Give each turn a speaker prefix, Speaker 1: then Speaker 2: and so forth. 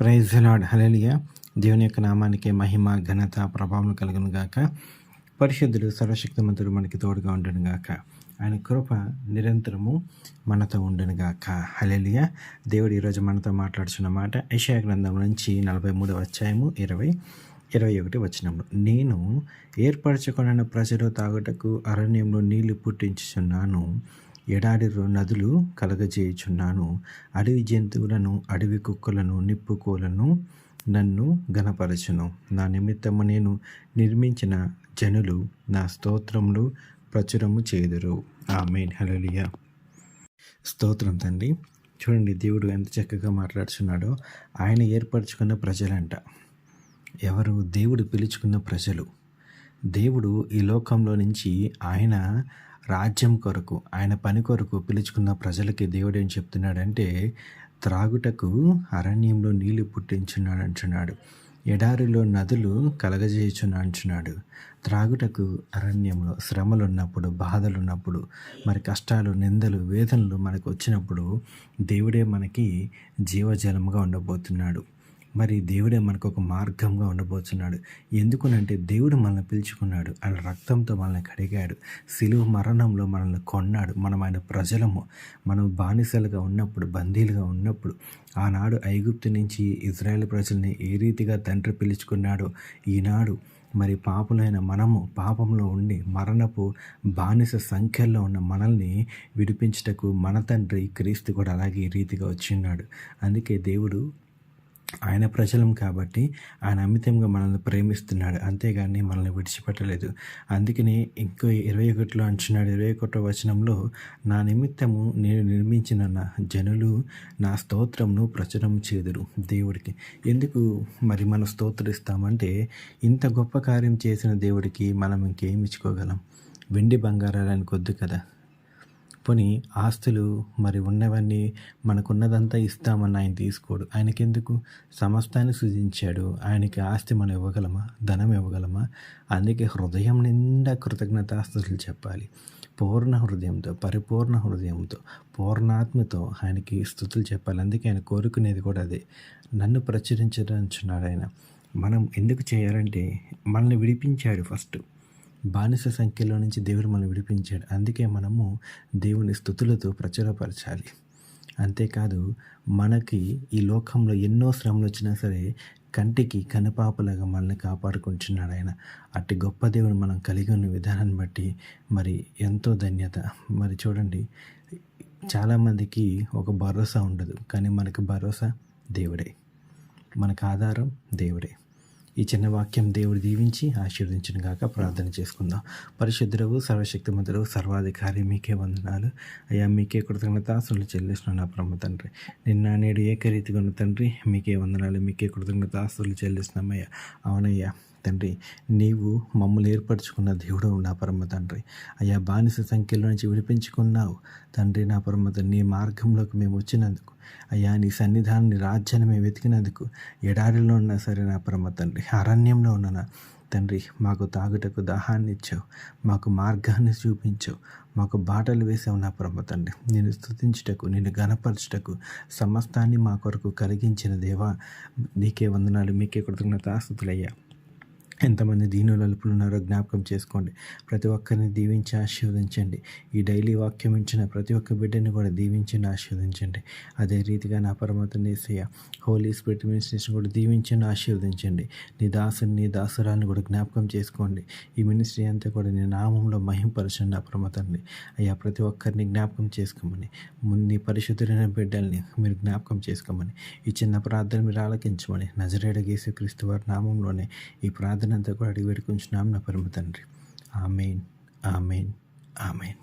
Speaker 1: Praise lord హలలియ దేవుని యొక్క నామానికి మహిమ ఘనత ప్రభావం కలుగును గాక. పరిశుద్ధుడు సర్వశక్తిమంతుడు మనకి తోడుగా ఉండను గాక. ఆయన కృప నిరంతరము మనతో ఉండను గాక. హలలియ దేవుడు ఈరోజు మనతో మాట్లాడుచున్న మాట యశా గ్రంథం నుంచి నలభై మూడవ అధ్యాయము ఇరవై ఇరవై ఒకటి వచ్చినప్పుడు నేను ఏర్పరచుకున్న ప్రజలు తాగుటకు అరణ్యంలో నీళ్ళు పుట్టించుచున్నాను. ఎడారి నదులు కలగజేయుచున్నాను. అడవి జంతువులను అడవి కుక్కలను నిప్పుకోలను నన్ను గనపరచును నా నిమిత్తము నేను నిర్మించిన జనులు నా స్తోత్రములు ప్రచురము చేదురు. ఆ మెయిన్ హలలియ స్తోత్రం తండ్రి. చూడండి దేవుడు ఎంత చక్కగా మాట్లాడుచున్నాడో. ఆయన ఏర్పరచుకున్న ప్రజలంట. ఎవరు? దేవుడు పిలుచుకున్న ప్రజలు. దేవుడు ఈ లోకంలో నుంచి ఆయన రాజ్యం కొరకు ఆయన పని కొరకు పిలుచుకున్న ప్రజలకి దేవుడు ఏం చెప్తున్నాడంటే త్రాగుటకు అరణ్యంలో నీళ్ళు పుట్టించున్నాడు అంటున్నాడు. ఎడారిలో నదులు కలగజేయుచున్నా అంటున్నాడు. త్రాగుటకు అరణ్యంలో శ్రమలు ఉన్నప్పుడు బాధలు ఉన్నప్పుడు మరి కష్టాలు నిందలు వేదనలు మనకు వచ్చినప్పుడు దేవుడే మనకి జీవజలముగా ఉండబోతున్నాడు. మరి దేవుడే మనకు ఒక మార్గంగా ఉండబోతున్నాడు ఎందుకునంటే దేవుడు మనల్ని పిలుచుకున్నాడు. ఆయన రక్తంతో మనల్ని కడిగాడు. సిలువ మరణంలో మనల్ని కొన్నాడు. మనం ఆయన ప్రజలము. మనం బానిసలుగా ఉన్నప్పుడు బందీలుగా ఉన్నప్పుడు ఆనాడు ఐగుప్తు నుంచి ఇజ్రాయెల్ ప్రజల్ని ఏ రీతిగా తండ్రి పిలుచుకున్నాడో ఈనాడు మరి పాపులైన మనము పాపంలో ఉండి మరణపు బానిస సంఖ్యల్లో ఉన్న మనల్ని విడిపించటకు మన తండ్రి క్రీస్తు కూడా అలాగే ఈ రీతిగా వచ్చిన్నాడు అందుకే దేవుడు ఆయన ప్రజలం కాబట్టి ఆయన అమితంగా మనల్ని ప్రేమిస్తున్నాడు. అంతేగాని మనల్ని విడిచిపెట్టలేదు. అందుకనే ఇంకో ఇరవై ఒకటిలో అంటున్నాడు. ఇరవై ఒకటో వచనంలో నా నిమిత్తము నేను నిర్మించిన నా జనులు నా స్తోత్రంను ప్రచురం చేదురు దేవుడికి. ఎందుకు మరి మనం స్తోత్రిస్తామంటే ఇంత గొప్ప కార్యం చేసిన దేవుడికి మనం ఇంకేం ఇచ్చుకోగలం? వెండి బంగారాలని కొద్దు కదా. పోనీ ఆస్తులు మరి ఉన్నవన్నీ మనకున్నదంతా ఇస్తామని ఆయన తీసుకోడు. ఆయనకెందుకు? సమస్తాన్ని సృజించాడు. ఆయనకి ఆస్తి మనం ఇవ్వగలమా? ధనం ఇవ్వగలమా? అందుకే హృదయం నిండా కృతజ్ఞతాస్తులు చెప్పాలి. పూర్ణ హృదయంతో పరిపూర్ణ హృదయంతో పూర్ణాత్మతో ఆయనకి స్థుతులు చెప్పాలి. అందుకే ఆయన కోరుకునేది కూడా అదే. నన్ను ప్రచురించడంచున్నాడు ఆయన. మనం ఎందుకు చేయాలంటే మనల్ని విడిపించాడు ఫస్ట్. బానిస సంఖ్యలో నుంచి దేవుడు మనం విడిపించాడు. అందుకే మనము దేవుని స్థుతులతో ప్రచురపరచాలి. అంతేకాదు మనకి ఈ లోకంలో ఎన్నో శ్రమలు వచ్చినా సరే కంటికి కనుపాపలాగా మనల్ని కాపాడుకుంటున్నాడు ఆయన. అట్టి గొప్ప దేవుడు మనం కలిగి ఉన్న విధానాన్ని బట్టి మరి ఎంతో ధన్యత. మరి చూడండి చాలామందికి ఒక భరోసా ఉండదు కానీ మనకు భరోసా దేవుడే. మనకు ఆధారం దేవుడే. ఈ చిన్న వాక్యం దేవుడు దీవించి ఆశీర్వదించిన గాక ప్రార్థన చేసుకుందాం. పరిశుద్ధుడు సర్వశక్తిమంతుడు సర్వాధికారి మీకే వందనాలు. అయ్యా మీకే కృతజ్ఞతాసులు చెల్లిస్తున్నాను నా బ్రహ్మ తండ్రి. నిన్న నేడు ఏకరీతిగా ఉన్న తండ్రి మీకే వందనాలు మీకే కృతజ్ఞతాసులు చెల్లిస్తున్నామయ్యా అవునయ్యా. తండ్రి నీవు మమ్మల్ని ఏర్పరచుకున్న దేవుడు నా పరమ తండ్రి. అయ్యా బానిస సంఖ్యలో నుంచి విడిపించుకున్నావు. తండ్రి నా పరమ నీ మార్గంలోకి మేము వచ్చినందుకు. అయ్యా నీ సన్నిధానాన్ని రాజ్యాన్ని మేము వెతికినందుకు. ఎడారిలో ఉన్నా సరే నా పరమ తండ్రి అరణ్యంలో ఉన్న తండ్రి మాకు తాగుటకు దాహాన్ని ఇచ్చావు. మాకు మార్గాన్ని చూపించావు. మాకు బాటలు వేసావు నా పరమ తండ్రి. నేను స్థుతించుటకు నేను గనపరచుటకు సమస్తాన్ని మా కొరకు కలిగించిన దేవా నీకే వందనాలు మీకే కృతజ్ఞతాస్తుతులయ్యా ఎంతమంది దీనులు ఉన్నారో జ్ఞాపకం చేసుకోండి. ప్రతి ఒక్కరిని దీవించి ఆశీర్వదించండి. ఈ డైలీ వాక్యం ఇచ్చిన ప్రతి ఒక్క బిడ్డని కూడా దీవించండి ఆశీర్వదించండి. అదే రీతిగా నా పరమత నేసయ్య హోలీ స్పిరిట్ మినిస్ట్రేషన్ కూడా దీవించండి ఆశీర్వదించండి. నీ దాసుని నీ దాసురాన్ని కూడా జ్ఞాపకం చేసుకోండి. ఈ మినిస్ట్రీ అంతా కూడా నీ నామంలో మహింపరచండి నా అయ్యా ప్రతి ఒక్కరిని జ్ఞాపకం చేసుకోమని. నీ పరిశుద్ధులైన బిడ్డల్ని మీరు జ్ఞాపకం చేసుకోమని. ఈ చిన్న ప్రార్థన మీరు ఆలకించమని. నజరేడ గీసు క్రీస్తు వారి నామంలోనే ఈ ప్రార్థన అంతా కూడా అడిగి పెట్టుకుంటున్నాం నా పరమ తండ్రి. ఆమెన్. ఆమెన్. ఆమెన్.